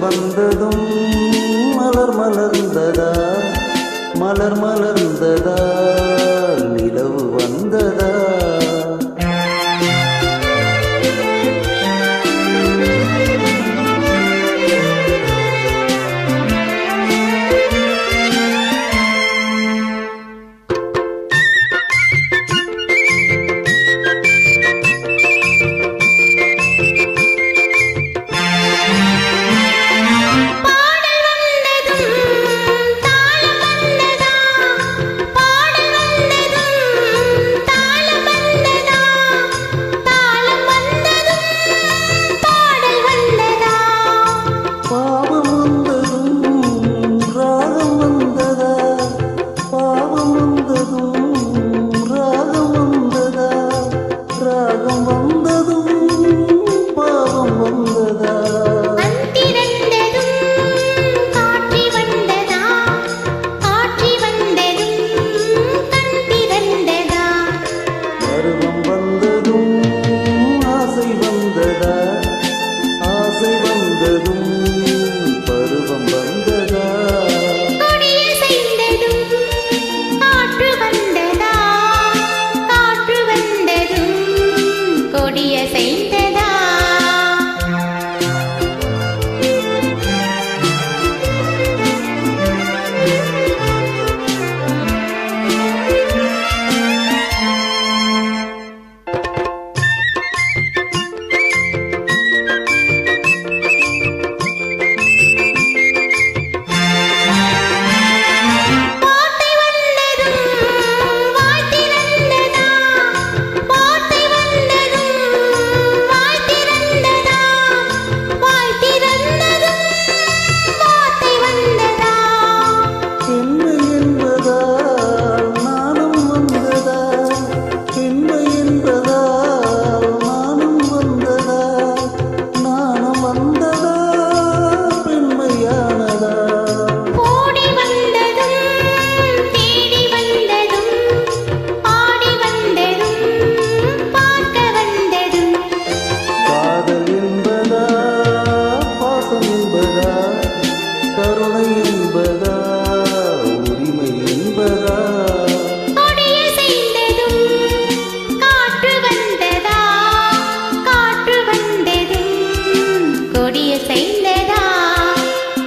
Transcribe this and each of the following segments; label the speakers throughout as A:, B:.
A: வந்ததும்
B: மலர் மலர்ந்ததா? மலர் மலர்ந்ததா?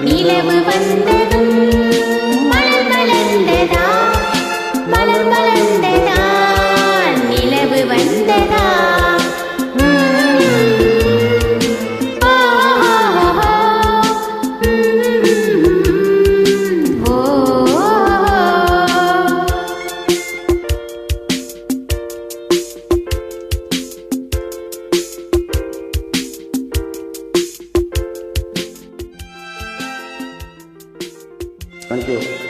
B: நிலவு
A: வந்ததும் Thank you.